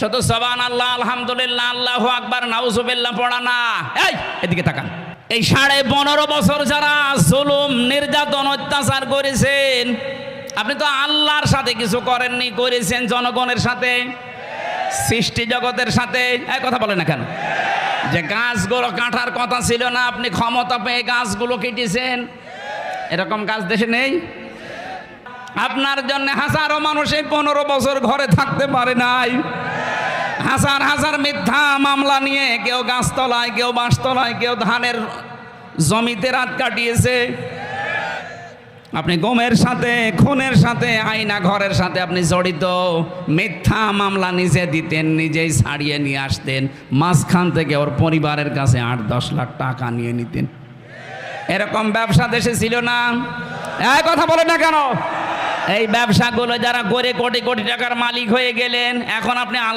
শুধু সবান আল্লাহ, আলহামদুলিল্লাহ, আল্লাহ আকবার, নাউজুবিল্লাহ, পড়া না। এই, এদিকে তাকান। এই সাড়ে পনেরো বছর যারা জুলুম, নির্যাতন, অত্যাচার করেছেন, আপনি তো আল্লাহর সাথে কিছু করেননি, করেছেন জনগণের সাথে, সৃষ্টি জগতের সাথে। এক কথা বলে না কেন? যে গাছগুলো কাটার কথা ছিল না, আপনি ক্ষমতা পেয়ে গাছগুলো কেটেছেন। এরকম গাছ দেশে নেই? আপনার জন্য হাজারো মানুষ এই পনেরো বছর ঘরে থাকতে পারে নাই। হাজার হাজার মিথ্যা মামলা নিয়ে কেউ গাছতলায়, কেউ বাঁশতলায়, কেউ ধানের জমিতে রাত কাটিয়েছে। আপনি গমের সাথে, খুনের সাথে, আয়না ঘরের সাথে আপনি জড়িত। মিথ্যা মামলা নিজে দিতেন, নিজেই ছাড়িয়ে নিয়ে আসতেন। মাঝখান থেকে ওর পরিবারের কাছে আট, দশ লাখ টাকা নিয়ে নিতেন। এরকম ব্যবসা দেশে ছিল না। এই কথা বলে না কেন? এই ব্যবসাগুলো যারা করে কোটি কোটি টাকার মালিক হয়ে গেলেন, এখন আপনি